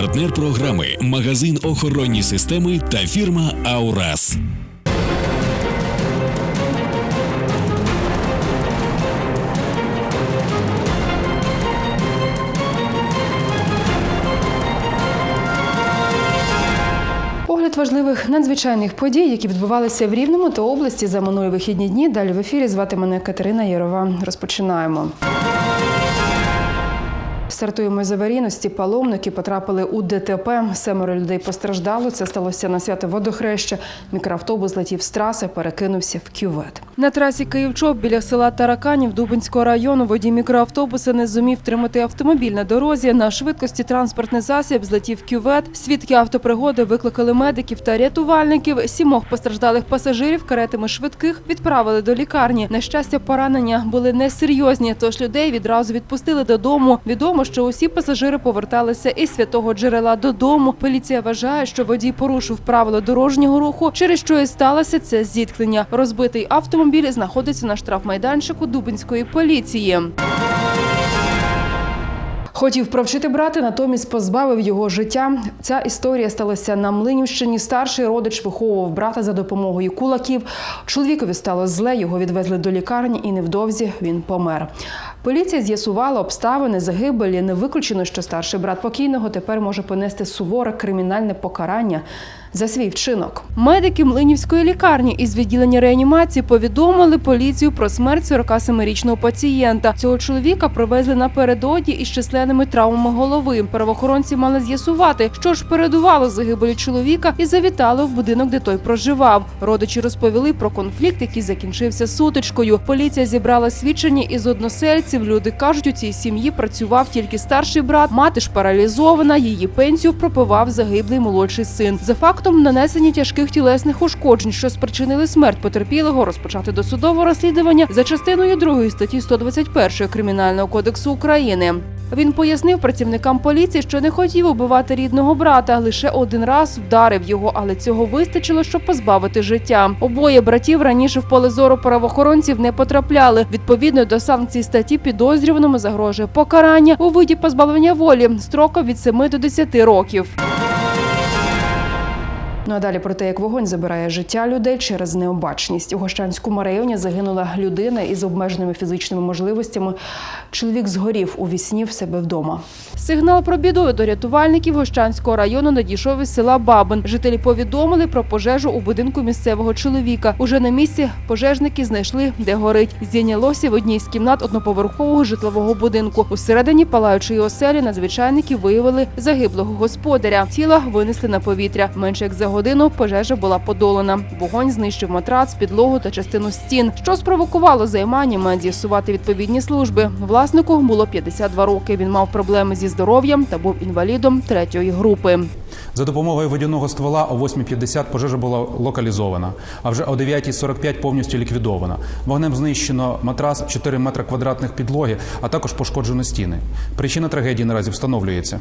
Партнер програми магазин охоронні системи та фірма Аурас. Погляд важливих надзвичайних подій, які відбувалися в Рівному та області за минулі вихідні дні. Далі в ефірі звати мене Катерина Єрова. Розпочинаємо. Стартуємо з аварійності. Паломники потрапили у ДТП. Семеро людей постраждало. Це сталося на свято водохреща. Мікроавтобус летів з траси, перекинувся в кювет. На трасі Київчоп біля села Тараканів Дубинського району водій мікроавтобуса не зумів тримати автомобіль на дорозі. На швидкості транспортний засіб злетів кювет. Свідки автопригоди викликали медиків та рятувальників. Сімох постраждалих пасажирів каретами швидких відправили до лікарні. На щастя, поранення були несерйозні, тож людей відразу відпустили додому. Відомо, що усі пасажири поверталися із святого джерела додому. Поліція вважає, що водій порушив правила дорожнього руху, через що і сталося це зіткнення. Розбитий автомобіль знаходиться на штрафмайданчику Дубинської поліції. Хотів провчити брата, натомість позбавив його життя. Ця історія сталася на Млинівщині. Старший родич виховував брата за допомогою кулаків. Чоловікові стало зле, його відвезли до лікарні, і невдовзі він помер. Поліція з'ясувала обставини загибелі. Не виключено, що старший брат покійного тепер може понести суворе кримінальне покарання. За свій вчинок медики Млинівської лікарні із відділення реанімації повідомили поліцію про смерть 47-річного пацієнта. Цього чоловіка привезли напередодні із численними травмами голови. Правоохоронці мали з'ясувати, що ж передувало загибелі чоловіка, і завітали в будинок, де той проживав. Родичі розповіли про конфлікт, який закінчився сутичкою. Поліція зібрала свідчення із односельців. Люди кажуть, у цій сім'ї працював тільки старший брат, мати ж паралізована. Її пенсію пропивав загиблий молодший син. За фактом нанесення тяжких тілесних ушкоджень, що спричинили смерть потерпілого, розпочати досудове розслідування за частиною 2 статті 121 Кримінального кодексу України. Він пояснив працівникам поліції, що не хотів убивати рідного брата, лише один раз вдарив його, але цього вистачило, щоб позбавити життя. Обоє братів раніше в поле зору правоохоронців не потрапляли. Відповідно до санкцій статті підозрюваному загрожує покарання у виді позбавлення волі строком від 7 до 10 років. Ну а далі про те, як вогонь забирає життя людей через необачність. У Гощанському районі загинула людина із обмеженими фізичними можливостями. Чоловік згорів у вісні в себе вдома. Сигнал про біду до рятувальників Гощанського району надійшов із села Бабин. Жителі повідомили про пожежу у будинку місцевого чоловіка. Уже на місці пожежники знайшли, де горить. Зійнялося в одній з кімнат одноповерхового житлового будинку. Усередині палаючої оселі надзвичайники виявили загиблого господаря. Тіла винесли на повітря. Менше як за годину пожежа була подолана. Вогонь знищив матрац, підлогу та частину стін, що спровокувало займання мають з'ясувати відповідні служби. Власнику було 52 роки. Він мав проблеми зі здоров'ям та був інвалідом третьої групи. За допомогою водяного ствола о 8.50 пожежа була локалізована, а вже о 9.45 повністю ліквідована. Вогнем знищено матрас 4 метри квадратних підлоги, а також пошкоджено стіни. Причина трагедії наразі встановлюється.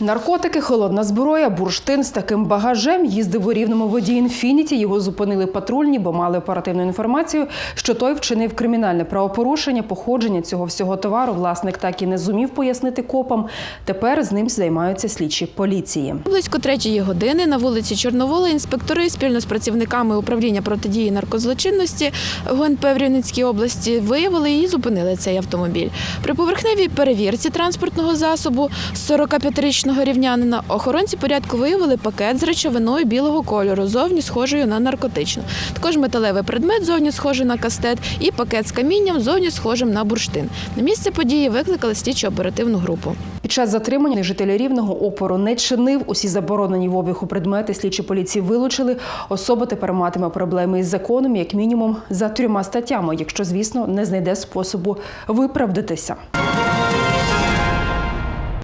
Наркотики, холодна зброя, бурштин з таким багажем їздив у рівному водій інфініті. Його зупинили патрульні, бо мали оперативну інформацію, що той вчинив кримінальне правопорушення. Походження цього всього товару власник так і не зумів пояснити копам. Тепер з ним займаються слідчі поліції. Близько третьої години на вулиці Чорновола інспектори спільно з працівниками управління протидії наркозлочинності ГУНП в Рівненській області виявили і зупинили цей автомобіль. При поверхневій перевірці транспортного засобу 45-річного рівнянина охоронці порядку виявили пакет з речовиною білого кольору, зовні схожою на наркотичну. Також металевий предмет зовні схожий на кастет, і пакет з камінням зовні схожим на бурштин. На місце події викликали слідчо-оперативну групу. Під час затримання жителі рівного опору не чинив. Усі заборонені в обігу предмети слідчі поліції вилучили. Особа тепер матиме проблеми із законом, як мінімум, за трьома статтями, якщо, звісно, не знайде способу виправдатися.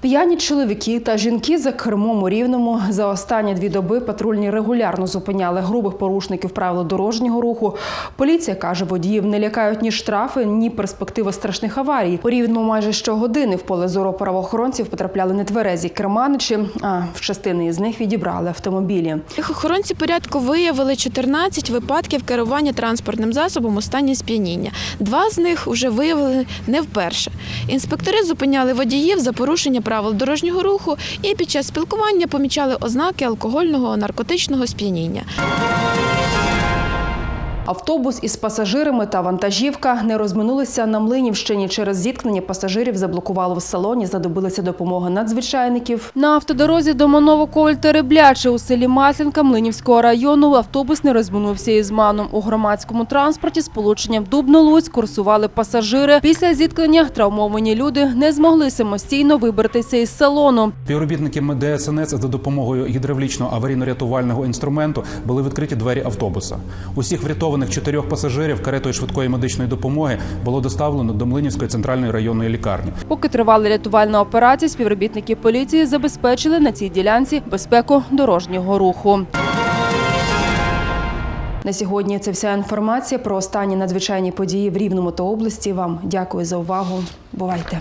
П'яні чоловіки та жінки за кермом у рівному за останні дві доби патрульні регулярно зупиняли грубих порушників правил дорожнього руху. Поліція каже, водіїв не лякають ні штрафи, ні перспектива страшних аварій. У рівному майже щогодини в поле зору правоохоронців потрапляли нетверезі керманичі, а в частини із них відібрали автомобілі. Охоронці порядку виявили 14 випадків керування транспортним засобом у стані сп'яніння. Два з них вже виявили не вперше. Інспектори зупиняли водіїв за порушення правил правил дорожнього руху і під час спілкування помічали ознаки алкогольного наркотичного сп'яніння. Автобус із пасажирами та вантажівка не розминулися на Млинівщині. Через зіткнення пасажирів заблокували в салоні, знадобилася допомога надзвичайників. На автодорозі до Маново Теребляче у селі Маслянка Млинівського району автобус не розминувся із маном. У громадському транспорті з полученням Дубно-Луць курсували пасажири. Після зіткнення травмовані люди не змогли самостійно вибратися із салону. Співробітники ДСНС за допомогою гідравлічного аварійно-рятувального інструменту були відкриті двері автобуса. Усіх врятованих чотирьох пасажирів каретою швидкої медичної допомоги було доставлено до Млинівської центральної районної лікарні. Поки тривала рятувальна операція, співробітники поліції забезпечили на цій ділянці безпеку дорожнього руху. На сьогодні це вся інформація про останні надзвичайні події в Рівному та області. Вам дякую за увагу. Бувайте.